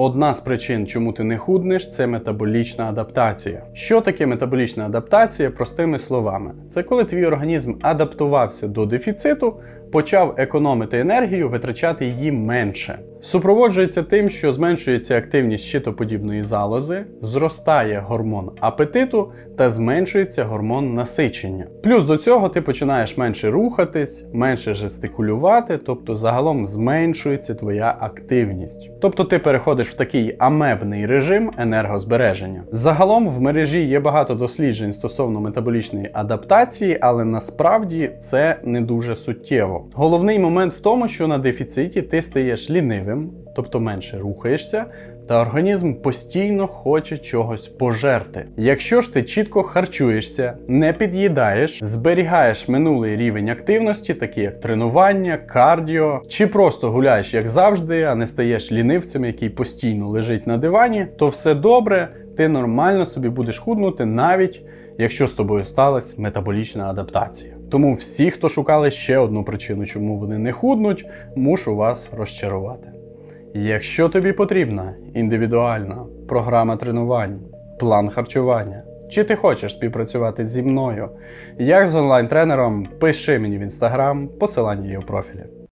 Одна з причин, чому ти не худнеш, це метаболічна адаптація. Що таке метаболічна адаптація? Простими словами, це коли твій організм адаптувався до дефіциту, почав економити енергію, витрачати її менше. Супроводжується тим, що зменшується активність щитоподібної залози, зростає гормон апетиту та зменшується гормон насичення. Плюс до цього ти починаєш менше рухатись, менше жестикулювати, тобто загалом зменшується твоя активність. Тобто ти переходиш в такий амебний режим енергозбереження. Загалом в мережі є багато досліджень стосовно метаболічної адаптації, але насправді це не дуже суттєво. Головний момент в тому, що на дефіциті ти стаєш лінивим, тобто менше рухаєшся, та організм постійно хоче чогось пожерти. Якщо ж ти чітко харчуєшся, не під'їдаєш, зберігаєш минулий рівень активності, такі як тренування, кардіо, чи просто гуляєш як завжди, а не стаєш лінивцем, який постійно лежить на дивані, то все добре, ти нормально собі будеш худнути, навіть якщо з тобою сталася метаболічна адаптація. Тому всі, хто шукали ще одну причину, чому вони не худнуть, мушу вас розчарувати. Якщо тобі потрібна індивідуальна програма тренувань, план харчування, чи ти хочеш співпрацювати зі мною, як з онлайн-тренером, пиши мені в інстаграм, посилання є у профілі.